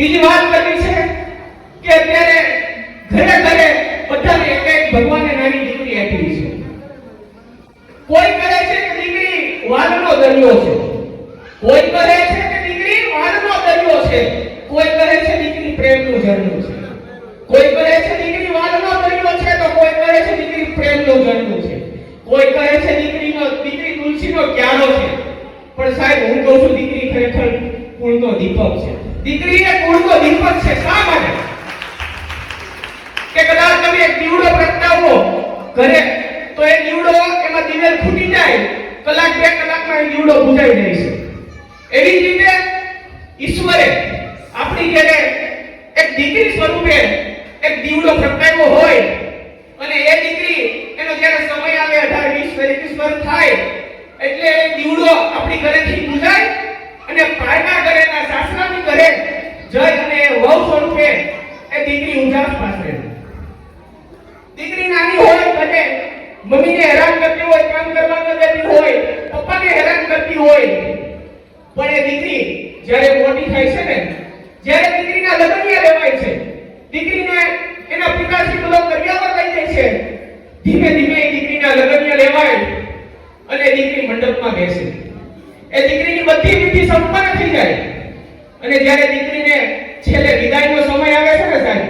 બીજી વાત કરવી છે કે અત્યારે ઘરે ઘરે બધાને એક એક ભગવાને નાની દીકરી આપી છે. કોઈ કહે છે કે દીકરી વાલનો દરિયો છે. કોઈ કહે છે કે દીકરી વાલનો દરિયો છે. કોઈ કહે છે દીકરી પ્રેમનું ઝરણું છે. કોઈ કહે છે દીકરી વાલનો દરિયો છે તો કોઈ કહે છે દીકરી પ્રેમનું ઝરણું છે. કોઈ કહે છે દીકરીનો દીકરી તુલસીનો ક્યારો છે. પણ સાહેબ, હું કહું છું દીકરી ખરેખર કુળનો દીપક છે. દીકરી એ કુળનો દીપક છે શા માટે? કે કદાચ તમે એક દીવડો પ્રગટાવો ઘરે, તો એ દીવડો એમાં દિવેલ ફૂટી જાય, કલાક બે કલાકમાં એ દીવડો બુજાઈ જાય છે. એવી જ રીતે ઈશ્વરે આપણી ઘરે એક દીકરી સ્વરૂપે એક દીવડો પ્રગટાવ્યો હોય, અને એ દીકરી એનો જ્યારે સમય આવે અઢાર વીસ વર્ષ થાય, એટલે એ દીવડો આપણી ઘરેથી બુઝાય અને પાયના ઘરેના સાસરાની ઘરે જઈ અને વહુ સ્વરૂપે એ દીકરી ઉજાસ પાસે દીકરી નાની હોય ભલે મમ્મીને હેરાન કરતી હોય, કામ કરવા ન દેતી હોય, પપ્પાને હેરાન કરતી હોય, પણ એ દીકરી જ્યારે મોટી થાય છે ને, જ્યારે દીકરીના લગ્નિયા લેવાય છે, દીકરીને એના પિતાશ્રી બધો કરિયાવર લઈ જાય છે, ધીમે ધીમે દીકરીના લગ્નિયા લેવાય અને દીકરી મંડપમાં બેસે. એ દીકરીની બધી વિધિ સંપન્ન થઈ જાય. અને જ્યારે દીકરીને છેલ્લે વિદાયનો સમય આવે છે ને સાહેબ,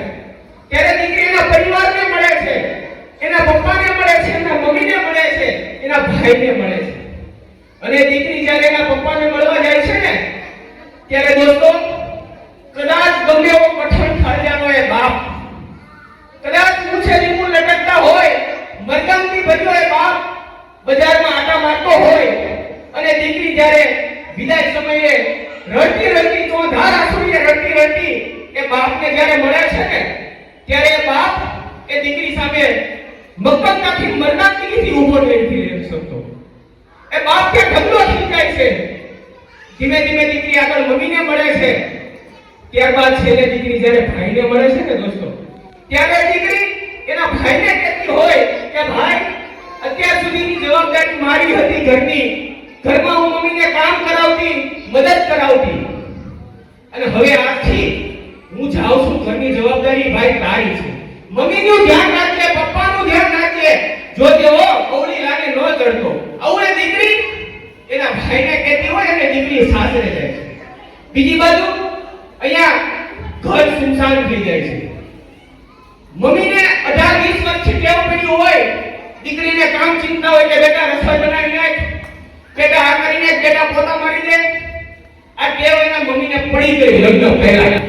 ત્યારે દીકરી એના પરિવારને મળે છે, એના પપ્પાને મળે છે, એના મમ્મીને મળે છે, એના ભાઈને મળે છે. અને દીકરી જ્યારે એના પપ્પાને મળવા જાય છે ને, ત્યારે દોસ્તો, કદાચ ગમે એવો કઠણ ફરજાનો એ બાપ, કદાચ મૂછે લીંબુ લટકતા હોય મરકમથી ભર્યો એ બાપ, બજારમાં આટા મારતો હોય જ્યારે વિદાય સમયે રડતી રડતી તો ધાર આંસુએ રડતી રડતી એ બાપને જ્યારે મળે છે ને, ત્યારે બાપ એ દીકરી સામે મક્કમતાથી મરનાથી ઊભો નથી રહી શકતો એ બાપ કે ઢગલો થઈ છે. ધીમે ધીમે દીકરી આગળ મમ્મીને મળે છે. ત્યારબાદ છેલ્લે દીકરી જ્યારે ભાઈને મળે છે ને દોસ્તો, ત્યારે દીકરી એના ભાઈને કહેતી હોય કે, ભાઈ, અત્યાર સુધીની જવાબદારી મારી હતી ઘરની. ઘરમાં હું કામ કરાવતી, મદદ કરાવતી. અને હવે આખી હું જાઉં છું ઘરની જવાબદારી ભાઈ તારી છે. મમ્મીનું ધ્યાન રાખજે, પપ્પાનું ધ્યાન રાખજે. જો તેઓ અવળી લાગે ન ચડતો. અવળે દીકરી, એના ભાઈને કહેતી હોય અને દીકરી સાસરે જાય છે. બીજી બાજુ અહીંયા ઘર સુનસાન થઈ જાય છે. મમ્મીને અઢાર વીસ વર્ષથી ટેવ પડી હોય, દીકરીને કામ ચિંતા હોય કે બેટા રસોઈ બનાવી નાખ બેટા આ કરી નાખ બેટા પોતા મારી દે. આ ટેવ એના મમ્મીને પડી ગઈ લગ્ન પહેલા.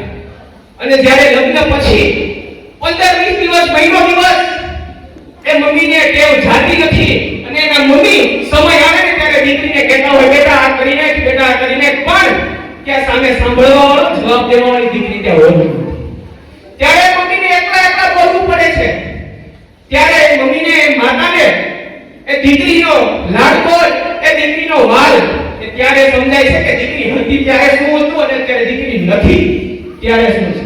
અને જ્યારે લગ્ન પછી 15 20 દિવસ મહિનો દિવસ એ મમ્મીને ટેવ જાતી નથી અને એના મમ્મી સમય આવે ને ત્યારે દીકરીને કહેતા હોય, બેટા આ કરીને બેટા આ કરીને પણ ત્યાં સામે સાંભળવા જવાબ દેવાની દીકરી ત્યાં હોય ત્યારે મમ્મીને એકલા એકલા બોલવું પડે છે. ત્યારે મમ્મીને, માતાને એ દીકરીનો લાડ એ દીકરીનો વાલ ત્યારે સમજાય છે કે દીકરી હતી ત્યારે શું હતું અને અત્યારે દીકરી નથી, ત્યારે શું છે?